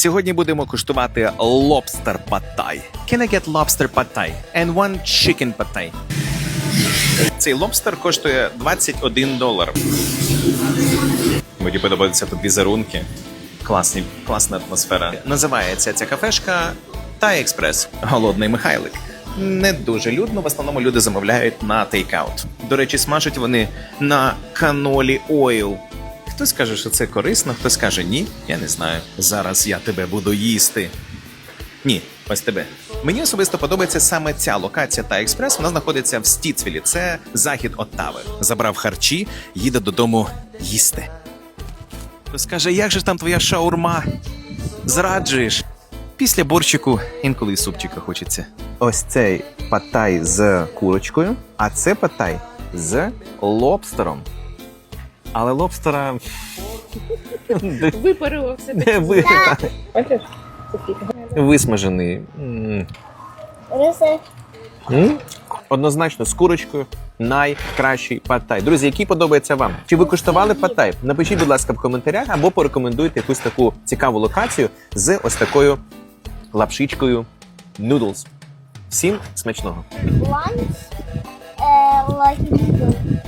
Сьогодні будемо куштувати pad thai. Can I get lobster pad thai? And one chicken pad thai. Цей лобстер коштує 21 долар. Мені подобаються тут візерунки. Класні, класна атмосфера. Називається ця кафешка Thai Express. Голодний Михайлик. Не дуже людно, в основному люди замовляють на тейкаут. До речі, смажать вони на канолі ойл. Хтось каже, що це корисно, хтось каже ні. Я не знаю. Зараз я тебе буду їсти. Ні, ось тебе. Мені особисто подобається саме ця локація та експрес. Вона знаходиться в Стіцвілі. Це захід Оттави. Забрав харчі, їде додому їсти. Скаже, як же там твоя шаурма? Зраджуєш. Після борщику інколи і супчика хочеться. Ось цей патай з курочкою, а це патай з лобстером. Але лобстера Випарував себе. не ви... Бачиш? Висмажений. М. Риси. М? Однозначно з курочкою найкращий паттай. Друзі, який подобається вам? Чи ви куштували паттай? Напишіть, будь ласка, в коментарях або порекомендуйте якусь таку цікаву локацію з ось такою лапшичкою noodles. Всім смачного! Like noodle. Awesome.